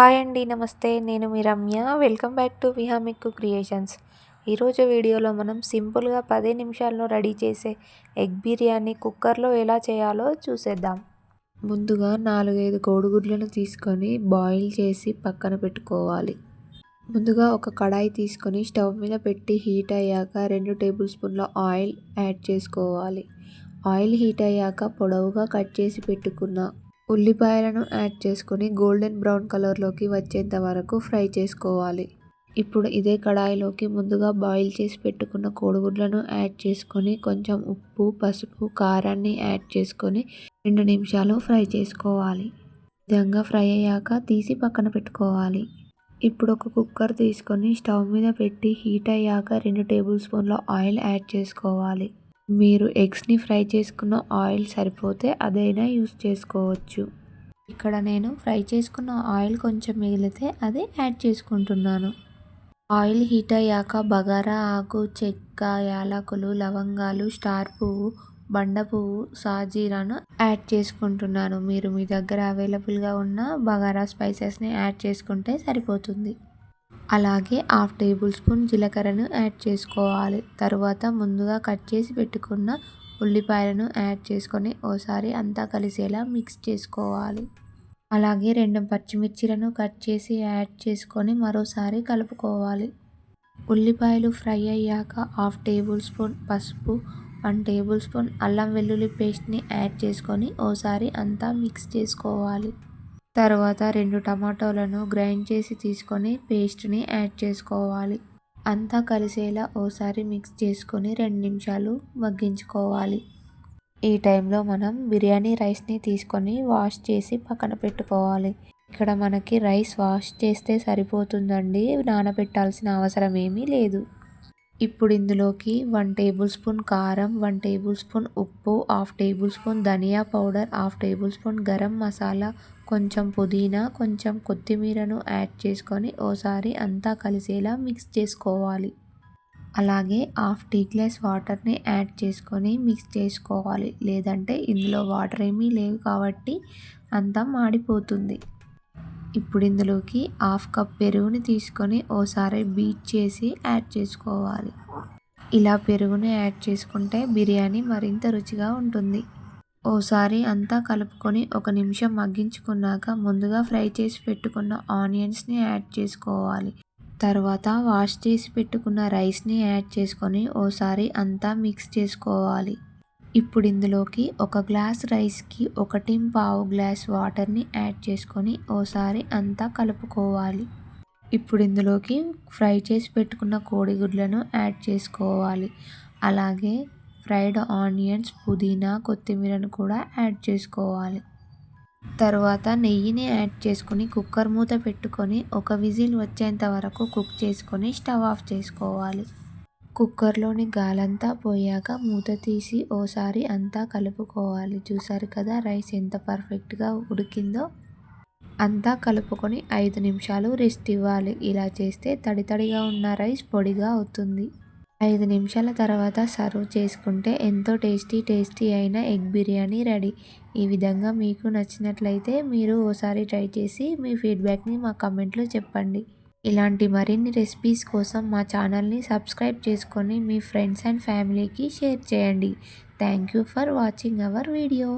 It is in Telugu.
హాయ్ అండి నమస్తే. నేను మీ Ramya. Welcome back to విహామిక్కు creations. ఈరోజు వీడియోలో మనం సింపుల్గా పదే నిమిషాల్లో రెడీ చేసే ఎగ్ బిర్యానీ కుక్కర్లో ఎలా చేయాలో చూసేద్దాం. ముందుగా నాలుగైదు కోడిగుడ్లను తీసుకొని బాయిల్ చేసి పక్కన పెట్టుకోవాలి. ముందుగా ఒక కడాయి తీసుకొని స్టవ్ మీద పెట్టి హీట్ అయ్యాక రెండు టేబుల్ స్పూన్ల ఆయిల్ యాడ్ చేసుకోవాలి. ఆయిల్ హీట్ అయ్యాక పొడవుగా కట్ చేసి పెట్టుకున్న ఉల్లిపాయలను యాడ్ చేసుకొని గోల్డెన్ బ్రౌన్ కలర్లోకి వచ్చేంత వరకు ఫ్రై చేసుకోవాలి. ఇప్పుడు ఇదే కడాయిలోకి ముందుగా బాయిల్ చేసి పెట్టుకున్న కోడిగుడ్లను యాడ్ చేసుకొని కొంచెం ఉప్పు పసుపు కారాన్ని యాడ్ చేసుకొని రెండు నిమిషాలు ఫ్రై చేసుకోవాలి. విధంగా ఫ్రై అయ్యాక తీసి పక్కన పెట్టుకోవాలి. ఇప్పుడు ఒక కుక్కర్ తీసుకొని స్టవ్ మీద పెట్టి హీట్ అయ్యాక రెండు టేబుల్ స్పూన్ల ఆయిల్ యాడ్ చేసుకోవాలి. మీరు ఎగ్స్ని ఫ్రై చేసుకున్న ఆయిల్ సరిపోతే అదైనా యూస్ చేసుకోవచ్చు. ఇక్కడ నేను ఫ్రై చేసుకున్న ఆయిల్ కొంచెం మిగిలితే అదే యాడ్ చేసుకుంటున్నాను. ఆయిల్ హీట్ అయ్యాక బగారా ఆకు చెక్క యాలకులు లవంగాలు స్టార్ పువ్వు బండ పువ్వు సాజీరాను యాడ్ చేసుకుంటున్నాను. మీరు మీ దగ్గర అవైలబుల్గా ఉన్న బగారా స్పైసెస్ని యాడ్ చేసుకుంటే సరిపోతుంది. అలాగే హాఫ్ టేబుల్ స్పూన్ జీలకర్రను యాడ్ చేసుకోవాలి. తరువాత ముందుగా కట్ చేసి పెట్టుకున్న ఉల్లిపాయలను యాడ్ చేసుకొని ఓసారి అంతా కలిసేలా మిక్స్ చేసుకోవాలి. అలాగే రెండు పచ్చిమిర్చిలను కట్ చేసి యాడ్ చేసుకొని మరోసారి కలుపుకోవాలి. ఉల్లిపాయలు ఫ్రై అయ్యాక హాఫ్ టేబుల్ స్పూన్ పసుపు వన్ టేబుల్ స్పూన్ అల్లం వెల్లుల్లి పేస్ట్ని యాడ్ చేసుకొని ఓసారి అంతా మిక్స్ చేసుకోవాలి. తర్వాత రెండు టమాటోలను గ్రైండ్ చేసి తీసుకొని పేస్ట్ని యాడ్ చేసుకోవాలి. అంతా కలిసేలా ఓసారి మిక్స్ చేసుకొని రెండు నిమిషాలు మగ్గించుకోవాలి. ఈ టైంలో మనం బిర్యానీ రైస్ని తీసుకొని వాష్ చేసి పక్కన పెట్టుకోవాలి. ఇక్కడ మనకి రైస్ వాష్ చేస్తే సరిపోతుందండి. నానబెట్టాల్సిన అవసరం ఏమీ లేదు. ఇప్పుడు ఇందులోకి వన్ టేబుల్ స్పూన్ కారం వన్ టేబుల్ స్పూన్ ఉప్పు హాఫ్ టేబుల్ స్పూన్ ధనియా powder half tablespoon garam masala కొంచెం పుదీనా కొంచెం కొత్తిమీరను యాడ్ చేసుకొని ఓసారి అంతా కలిసేలా మిక్స్ చేసుకోవాలి. అలాగే హాఫ్ టీ గ్లాస్ వాటర్ని యాడ్ చేసుకొని మిక్స్ చేసుకోవాలి. లేదంటే ఇందులో వాటర్ ఏమీ లేవు కాబట్టి అంతా మాడిపోతుంది. ఇప్పుడు ఇందులోకి హాఫ్ కప్ పెరుగుని తీసుకొని ఓసారి బీట్ చేసి యాడ్ చేసుకోవాలి. ఇలా పెరుగుని యాడ్ చేసుకుంటే బిర్యానీ మరింత రుచిగా ఉంటుంది. ఓసారి అంతా కలుపుకొని ఒక నిమిషం మగ్గించుకున్నాక ముందుగా ఫ్రై చేసి పెట్టుకున్న ఆనియన్స్ని యాడ్ చేసుకోవాలి. తర్వాత వాష్ చేసి పెట్టుకున్న రైస్ని యాడ్ చేసుకొని ఓసారి అంతా మిక్స్ చేసుకోవాలి. ఇప్పుడు ఇందులోకి ఒక గ్లాస్ రైస్కి ఒకటి పావు గ్లాస్ వాటర్ని యాడ్ చేసుకొని ఓసారి అంతా కలుపుకోవాలి. ఇప్పుడు ఇందులోకి ఫ్రై చేసి పెట్టుకున్న కోడిగుడ్లను యాడ్ చేసుకోవాలి. అలాగే ఫ్రైడ్ ఆనియన్స్ పుదీనా కొత్తిమీరను కూడా యాడ్ చేసుకోవాలి. తర్వాత నెయ్యిని యాడ్ చేసుకొని కుక్కర్ మూత పెట్టుకొని ఒక విజిల్ వచ్చేంత వరకు కుక్ చేసుకొని స్టవ్ ఆఫ్ చేసుకోవాలి. కుక్కర్లోని గాలంతా పోయాక మూత తీసి ఓసారి అంతా కలుపుకోవాలి. చూసారు కదా రైస్ ఎంత పర్ఫెక్ట్గా ఉడికిందో? అంతా కలుపుకొని ఐదు నిమిషాలు రెస్ట్ ఇవ్వాలి. ఇలా చేస్తే తడి తడిగా ఉన్న రైస్ పొడిగా అవుతుంది. ఐదు నిమిషాల తర్వాత సర్వ్ చేసుకుంటే ఎంతో టేస్టీ టేస్టీ అయిన ఎగ్ బిర్యానీ రెడీ. ఈ విధంగా మీకు నచ్చినట్లయితే మీరు ఓసారి ట్రై చేసి మీ ఫీడ్బ్యాక్ని మా కమెంట్లో చెప్పండి. ఇలాంటి మరిన్ని రెసిపీస్ కోసం మా ఛానల్ని సబ్స్క్రైబ్ చేసుకొని మీ ఫ్రెండ్స్ అండ్ ఫ్యామిలీకి షేర్ చేయండి. Thank you for watching our video.